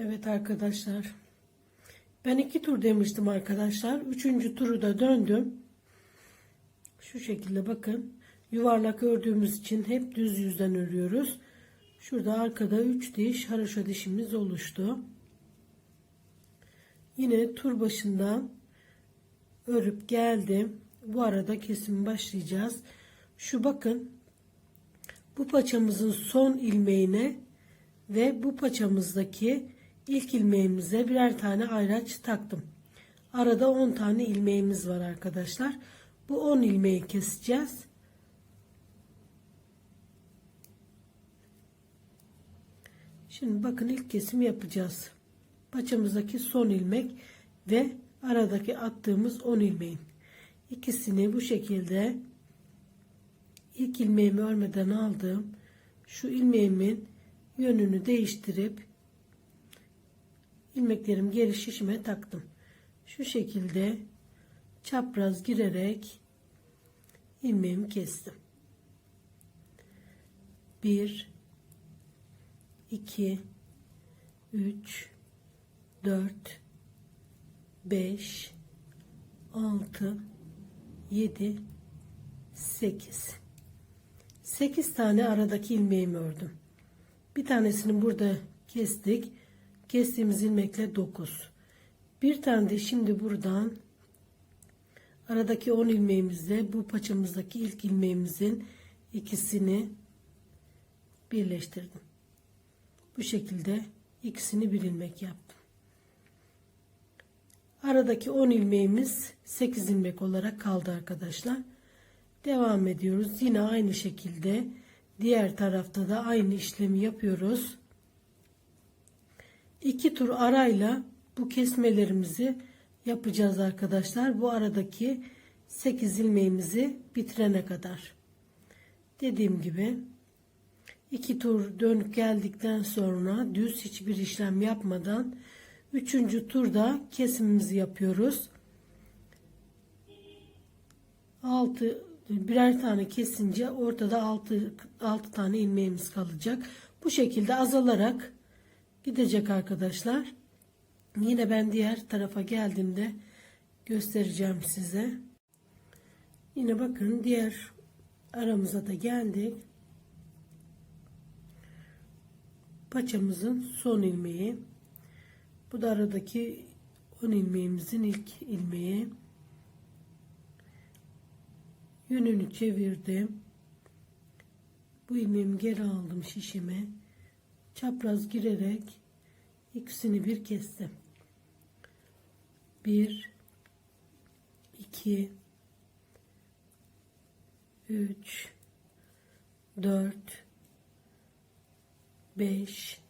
Evet arkadaşlar. Ben iki tur demiştim arkadaşlar. Üçüncü turu da döndüm. Şu şekilde bakın. Yuvarlak ördüğümüz için hep düz yüzden örüyoruz. Şurada arkada 3 diş haroşa dişimiz oluştu. Yine tur başından örüp geldim. Bu arada kesim başlayacağız. Şu bakın bu paçamızın son ilmeğine ve bu paçamızdaki ilk ilmeğimize birer tane ayraç taktım. Arada 10 tane ilmeğimiz var arkadaşlar. Bu 10 ilmeği keseceğiz. Şimdi bakın ilk kesimi yapacağız. Paçamızdaki son ilmek ve aradaki attığımız 10 ilmeğin ikisini bu şekilde ilk ilmeğimi örmeden aldım. Şu ilmeğimin yönünü değiştirip ilmeklerim geri şişime taktım. Şu şekilde çapraz girerek ilmeğimi kestim. 1 2 3 4 5 6 7 8 8 tane aradaki ilmeğimi ördüm. Bir tanesini burada kestik. Kestiğimiz ilmekle 9. Bir tane de şimdi buradan aradaki 10 ilmeğimizle bu paçamızdaki ilk ilmeğimizin ikisini birleştirdim. Bu şekilde ikisini bir ilmek yaptım. Aradaki 10 ilmeğimiz 8 ilmek olarak kaldı arkadaşlar. Devam ediyoruz. Yine aynı şekilde diğer tarafta da aynı işlemi yapıyoruz. İki tur arayla bu kesmelerimizi yapacağız arkadaşlar. Bu aradaki 8 ilmeğimizi bitirene kadar. Dediğim gibi iki tur dönüp geldikten sonra düz hiçbir işlem yapmadan üçüncü turda kesimimizi yapıyoruz. 6 birer tane kesince ortada 6 6 tane ilmeğimiz kalacak. Bu şekilde azalarak gidecek arkadaşlar. Yine ben diğer tarafa geldiğimde göstereceğim size. Yine bakın diğer aramıza da geldik. Paçamızın son ilmeği. Bu da aradaki 10 ilmeğimizin ilk ilmeği. Yönünü çevirdim. Bu ilmeğimi geri aldım şişime. Çapraz girerek ikisini bir kestim. 1 2 3 4 5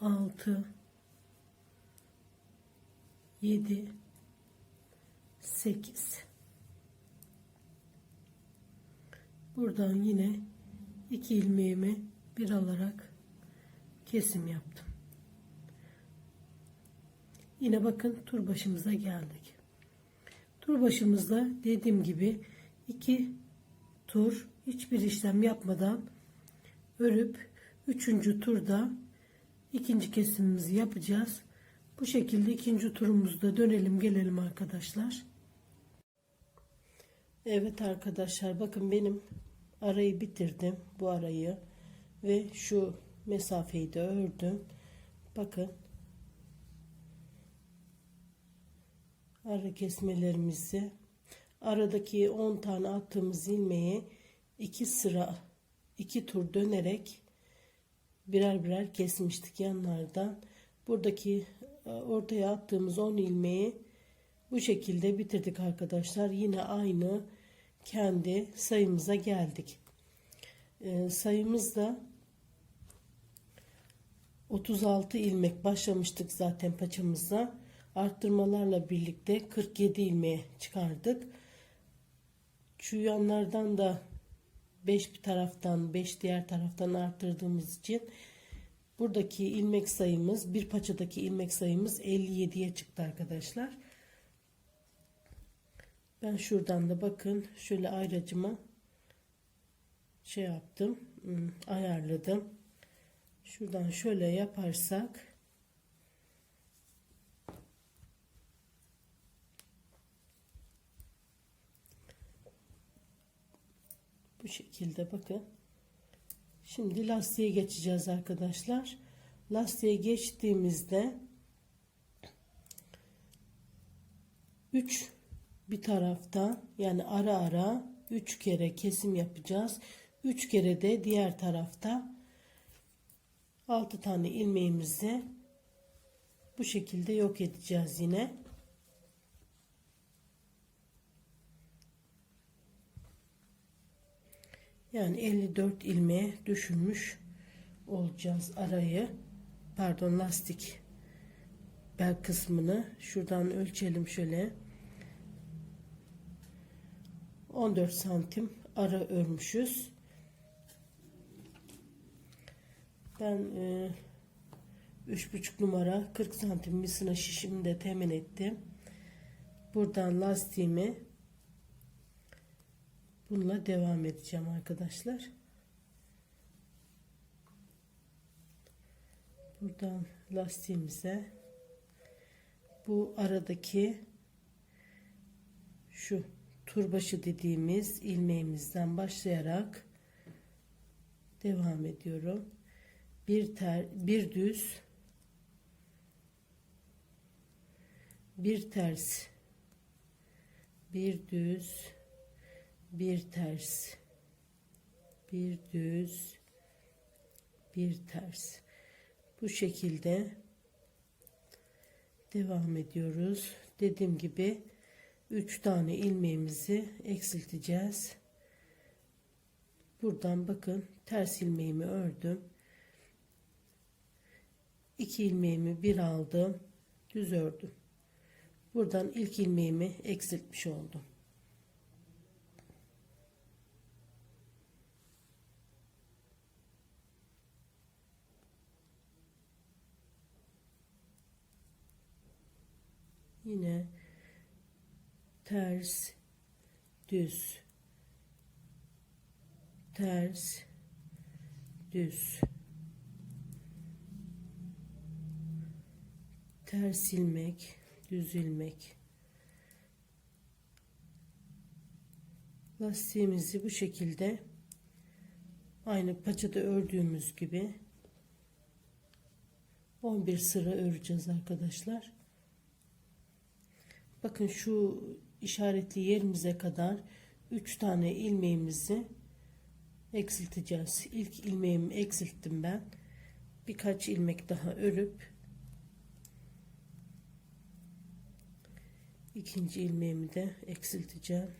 6 7 8 buradan yine iki ilmeğimi bir alarak kesim yaptım. Yine bakın tur başımıza geldik. Tur başımızda dediğim gibi iki tur hiçbir işlem yapmadan örüp üçüncü turda ikinci kesimimizi yapacağız. Bu şekilde ikinci turumuzda dönelim gelelim arkadaşlar. Evet arkadaşlar bakın benim arayı bitirdim bu arayı. Ve şu mesafeyi de ördüm. Bakın ara kesmelerimizi aradaki 10 tane attığımız ilmeği iki sıra iki tur dönerek birer birer kesmiştik yanlardan. Buradaki e, ortaya attığımız 10 ilmeği bu şekilde bitirdik arkadaşlar. Yine aynı kendi sayımıza geldik. E, sayımızda 36 ilmek başlamıştık zaten paçamızda. Arttırmalarla birlikte 47 ilmeğe çıkardık. Şu yanlardan da 5 bir taraftan 5 diğer taraftan arttırdığımız için Buradaki ilmek sayımız bir paçadaki ilmek sayımız 57'ye çıktı arkadaşlar. Ben şuradan da bakın şöyle ayracıma şey yaptım hmm, ayarladım şuradan şöyle yaparsak. Bu şekilde bakın. Şimdi lastiğe geçeceğiz arkadaşlar. Lastiğe geçtiğimizde 3 bir tarafta yani ara ara 3 kere kesim yapacağız. 3 kere de diğer tarafta 6 tane ilmeğimizi bu şekilde yok edeceğiz yine. Yani 54 ilmeğe düşürmüş olacağız arayı. Pardon lastik bel kısmını şuradan ölçelim şöyle. 14 santim ara örmüşüz. Ben e, 3,5 numara 40 santim misina şişimi de temin ettim. Buradan lastiğimi bununla devam edeceğim arkadaşlar. Buradan lastiğimize bu aradaki şu turbaşı dediğimiz ilmeğimizden başlayarak devam ediyorum. Bir ter bir düz bir ters bir düz bir ters bir düz bir ters. Bu şekilde devam ediyoruz. Dediğim gibi 3 tane ilmeğimizi eksilteceğiz. Buradan bakın ters ilmeğimi ördüm 2 ilmeğimi bir aldım düz ördüm. Buradan ilk ilmeğimi eksiltmiş oldum. Yine ters düz ters düz ters ilmek düz ilmek lastiğimizi bu şekilde aynı paçada ördüğümüz gibi 11 sıra öreceğiz arkadaşlar. Bakın şu işaretli yerimize kadar 3 tane ilmeğimizi eksilteceğiz. İlk ilmeğimi eksilttim ben. Birkaç ilmek daha örüp ikinci ilmeğimi de eksilteceğim.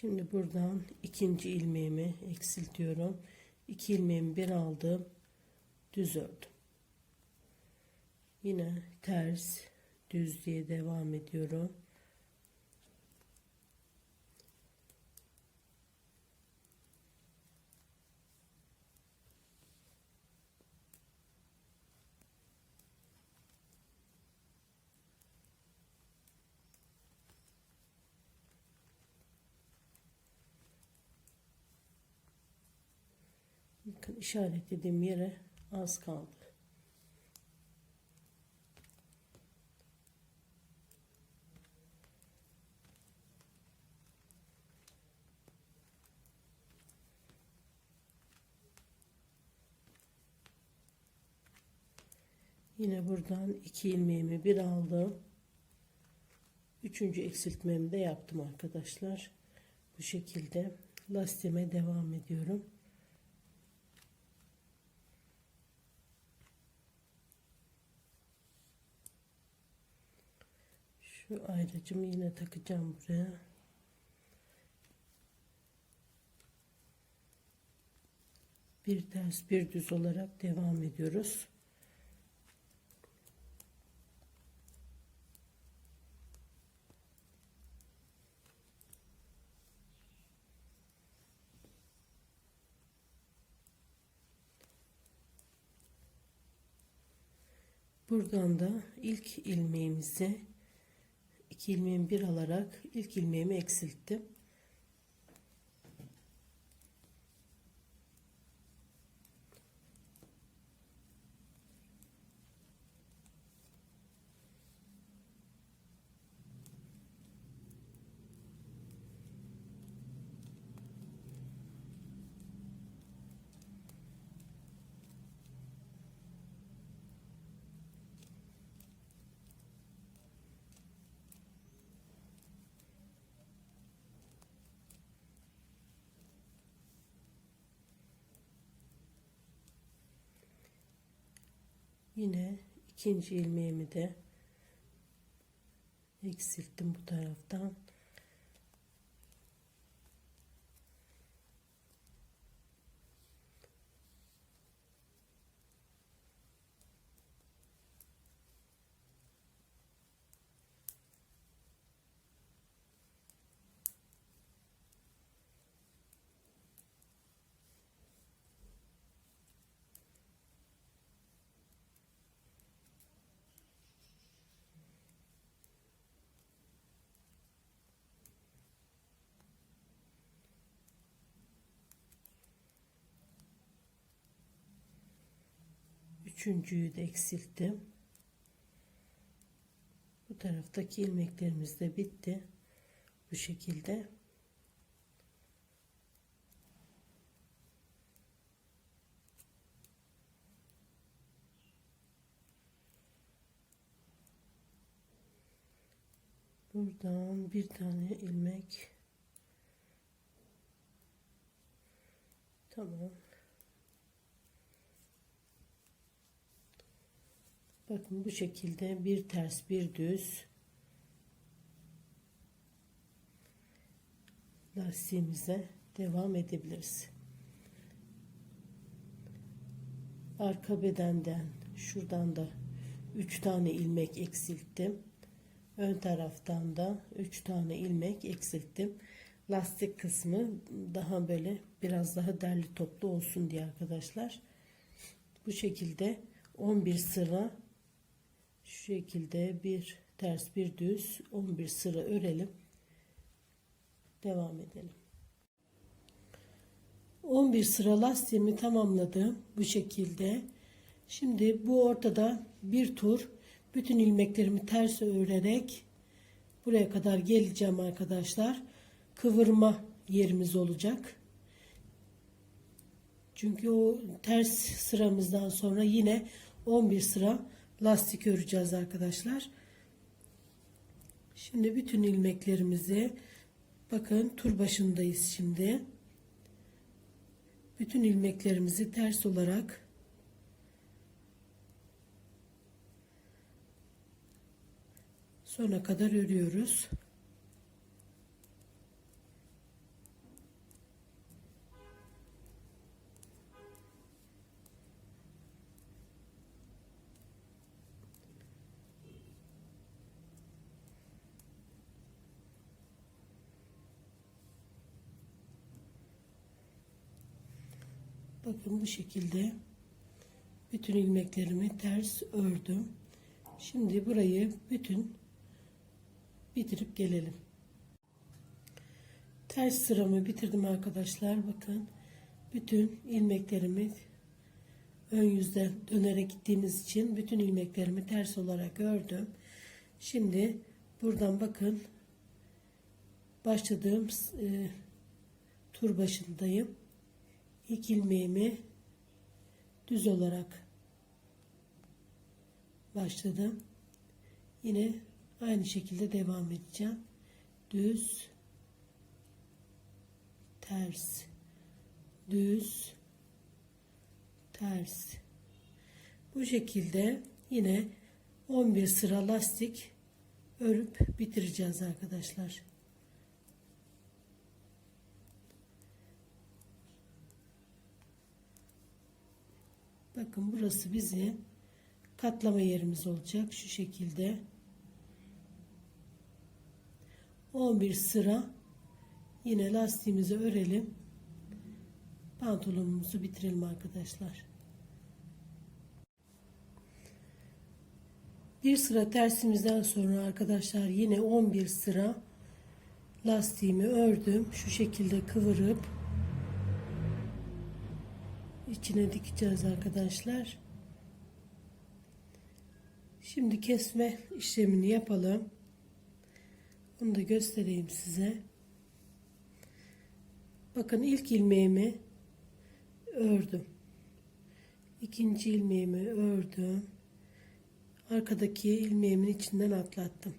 Şimdi buradan ikinci ilmeğimi eksiltiyorum. İki ilmeğimi bir aldım. Düz ördüm. Yine ters düz diye devam ediyorum. Bakın işaretlediğim yere az kaldı. Yine buradan iki ilmeğimi bir aldım. Üçüncü eksiltmemi de yaptım arkadaşlar. Bu şekilde lastiğime devam ediyorum. Şu ayracımı yine takacağım buraya. Bir ters bir düz olarak devam ediyoruz. Buradan da ilk ilmeğimizi iki ilmeğimi bir alarak ilk ilmeğimi eksilttim. Yine ikinci ilmeğimi de eksilttim bu taraftan. Üçüncüyü de eksilttim. Bu taraftaki ilmeklerimiz de bitti. Bu şekilde. Buradan bir tane ilmek. Tamam. Bakın bu şekilde bir ters bir düz lastiğimize devam edebiliriz. Arka bedenden şuradan da 3 tane ilmek eksilttim. Ön taraftan da 3 tane ilmek eksilttim. Lastik kısmı daha böyle biraz daha derli toplu olsun diye arkadaşlar. Bu şekilde 11 sıra şu şekilde bir ters bir düz 11 sıra örelim. Devam edelim. 11 sıra lastiğimi tamamladım bu şekilde. Şimdi bu ortada bir tur bütün ilmeklerimi ters örerek buraya kadar geleceğim arkadaşlar. Kıvırma yerimiz olacak. Çünkü o ters sıramızdan sonra yine 11 sıra lastik öreceğiz arkadaşlar. Şimdi bütün ilmeklerimizi bakın tur başındayız şimdi. Bütün ilmeklerimizi ters olarak sona kadar örüyoruz. Bakın bu şekilde bütün ilmeklerimi ters ördüm. Şimdi burayı bütün bitirip gelelim. Ters sıramı bitirdim arkadaşlar. Bakın bütün ilmeklerimi ön yüzden dönerek gittiğimiz için bütün ilmeklerimi ters olarak ördüm. Şimdi buradan bakın başladığım e, tur başındayım ilk ilmeğimi düz olarak başladım. Yine aynı şekilde devam edeceğim. Düz, ters, düz, ters. Bu şekilde yine 11 sıra lastik örüp bitireceğiz arkadaşlar. Bakın burası bizi katlama yerimiz olacak. Şu şekilde 11 sıra yine lastiğimizi örelim. Pantolonumuzu bitirelim arkadaşlar. Bir sıra tersimizden sonra arkadaşlar yine 11 sıra lastiğimi ördüm. Şu şekilde kıvırıp içine dikeceğiz arkadaşlar. Şimdi kesme işlemini yapalım. Onu da göstereyim size. Bakın ilk ilmeğimi ördüm. İkinci ilmeğimi ördüm. Arkadaki ilmeğimin içinden atlattım.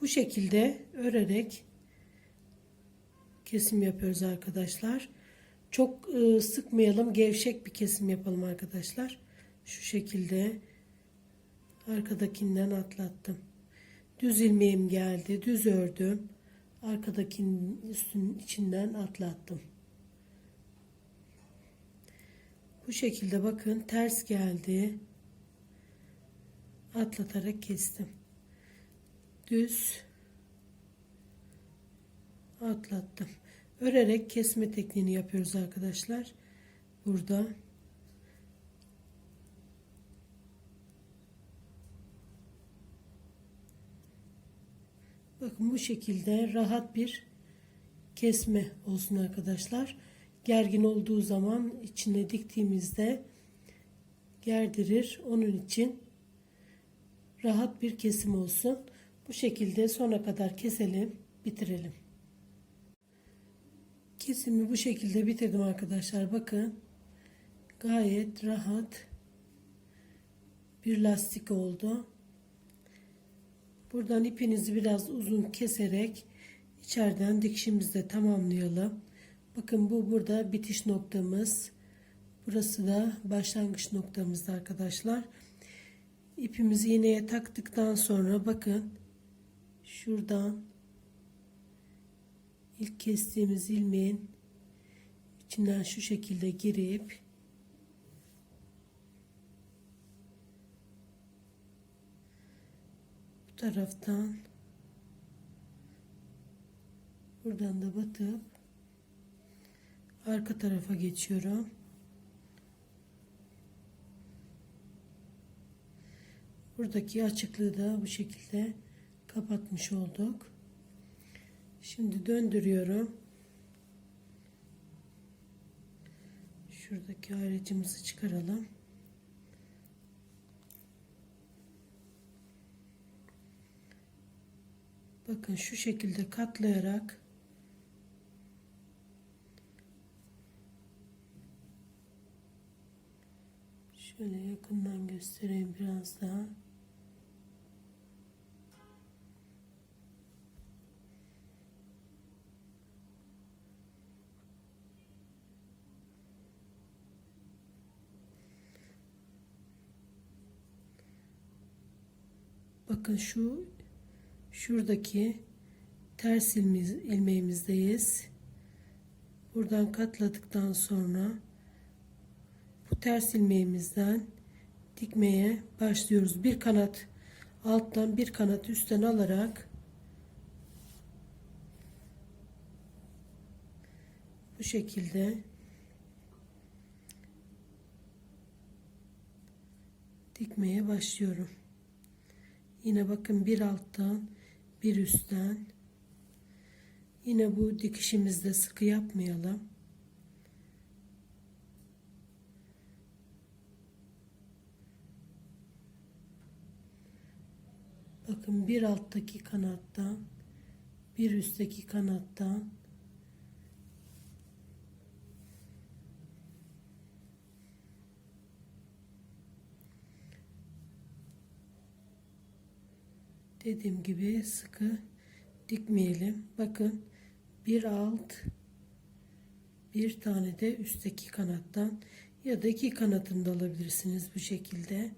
Bu şekilde örerek kesim yapıyoruz arkadaşlar. Çok e, sıkmayalım, gevşek bir kesim yapalım arkadaşlar. Şu şekilde arkadakinden atlattım. Düz ilmeğim geldi, düz ördüm. Arkadakinin üstünün içinden atlattım. Bu şekilde bakın ters geldi. Atlatarak kestim. Düz atlattım. Örerek kesme tekniğini yapıyoruz arkadaşlar. Burada Bakın bu şekilde rahat bir kesme olsun arkadaşlar. Gergin olduğu zaman içine diktiğimizde gerdirir. Onun için rahat bir kesim olsun. Bu şekilde sona kadar keselim, bitirelim. Kesimi bu şekilde bitirdim arkadaşlar. Bakın gayet rahat bir lastik oldu. Buradan ipinizi biraz uzun keserek içeriden dikişimizi de tamamlayalım. Bakın bu burada bitiş noktamız. Burası da başlangıç noktamızda arkadaşlar. İpimizi iğneye taktıktan sonra bakın şuradan ilk kestiğimiz ilmeğin içinden şu şekilde girip bu taraftan buradan da batıp arka tarafa geçiyorum. Buradaki açıklığı da bu şekilde kapatmış olduk. Şimdi döndürüyorum. Şuradaki ayrıcımızı çıkaralım. Bakın şu şekilde katlayarak şöyle yakından göstereyim biraz daha. Bakın şu şuradaki ters ilmeğimiz, ilmeğimizdeyiz. Buradan katladıktan sonra bu ters ilmeğimizden dikmeye başlıyoruz. Bir kanat alttan bir kanat üstten alarak bu şekilde dikmeye başlıyorum. Yine bakın bir alttan bir üstten yine bu dikişimizde sıkı yapmayalım. Bakın bir alttaki kanattan bir üstteki kanattan dediğim gibi sıkı dikmeyelim. Bakın bir alt bir tane de üstteki kanattan ya da iki kanatını da alabilirsiniz bu şekilde.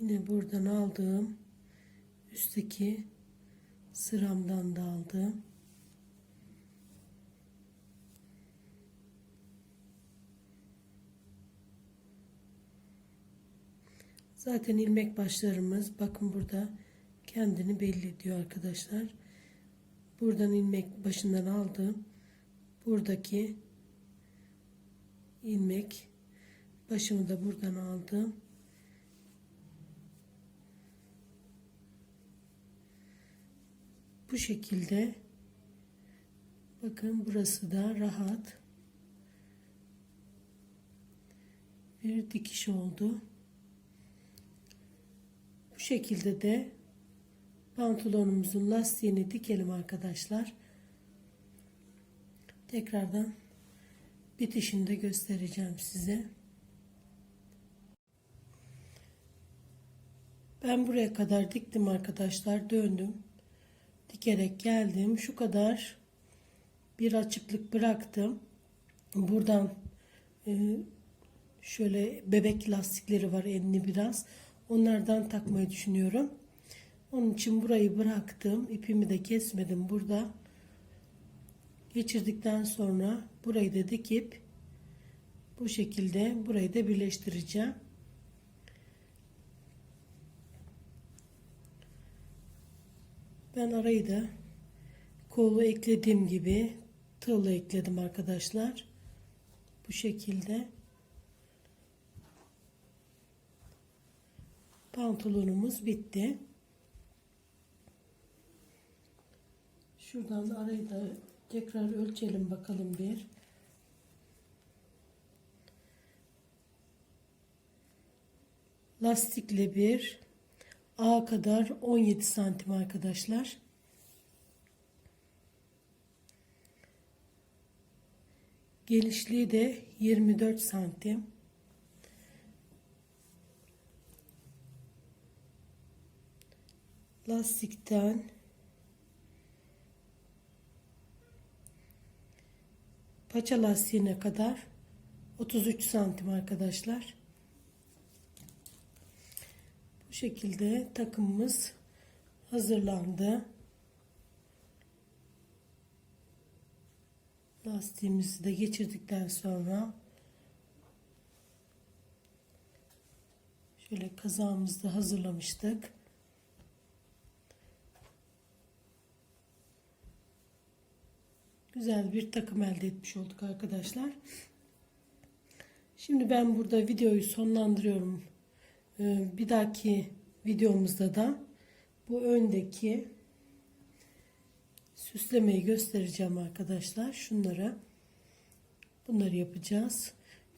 Yine buradan aldığım üstteki sıramdan da aldım. Zaten ilmek başlarımız bakın burada kendini belli ediyor arkadaşlar. Buradan ilmek başından aldım. buradaki ilmek başımı da buradan aldım. Bu şekilde bakın burası da rahat bir dikiş oldu. Bu şekilde de pantolonumuzun lastiğini dikelim arkadaşlar. Tekrardan bitişini de göstereceğim size. Ben buraya kadar diktim arkadaşlar. Döndüm. Dikerek geldim. Şu kadar bir açıklık bıraktım. Buradan e, şöyle bebek lastikleri var enli biraz. Onlardan takmayı düşünüyorum. Onun için burayı bıraktım. İpimi de kesmedim burada. Geçirdikten sonra burayı da dikip bu şekilde burayı da birleştireceğim. Ben arayı da kolu eklediğim gibi tığla ekledim arkadaşlar. Bu şekilde. Pantolonumuz bitti. Şuradan arayı da tekrar ölçelim bakalım bir. Lastikle bir A kadar 17 santim arkadaşlar. Genişliği de 24 santim. Lastikten paça lastiğine kadar 33 santim arkadaşlar. Bu şekilde takımımız hazırlandı. Lastiğimizi de geçirdikten sonra şöyle kazağımızı da hazırlamıştık. Güzel bir takım elde etmiş olduk arkadaşlar. Şimdi ben burada videoyu sonlandırıyorum. Ee, bir dahaki videomuzda da bu öndeki süslemeyi göstereceğim arkadaşlar. Şunlara bunları yapacağız.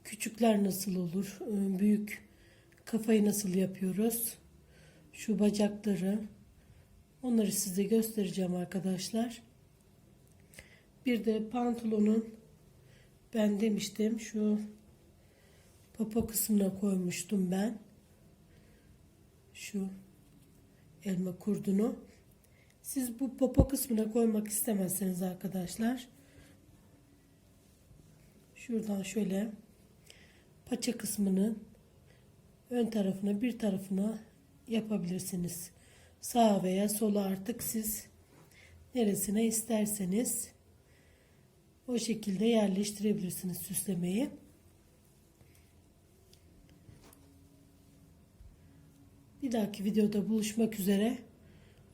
Küçükler nasıl olur? Ee, büyük kafayı nasıl yapıyoruz? Şu bacakları onları size göstereceğim arkadaşlar. Bir de pantolonun ben demiştim şu popo kısmına koymuştum ben. Şu elma kurdunu. Siz bu popo kısmına koymak istemezseniz arkadaşlar şuradan şöyle paça kısmının ön tarafına bir tarafına yapabilirsiniz. Sağ veya sola artık siz neresine isterseniz o şekilde yerleştirebilirsiniz süslemeyi. Bir dahaki videoda buluşmak üzere.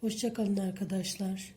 Hoşçakalın arkadaşlar.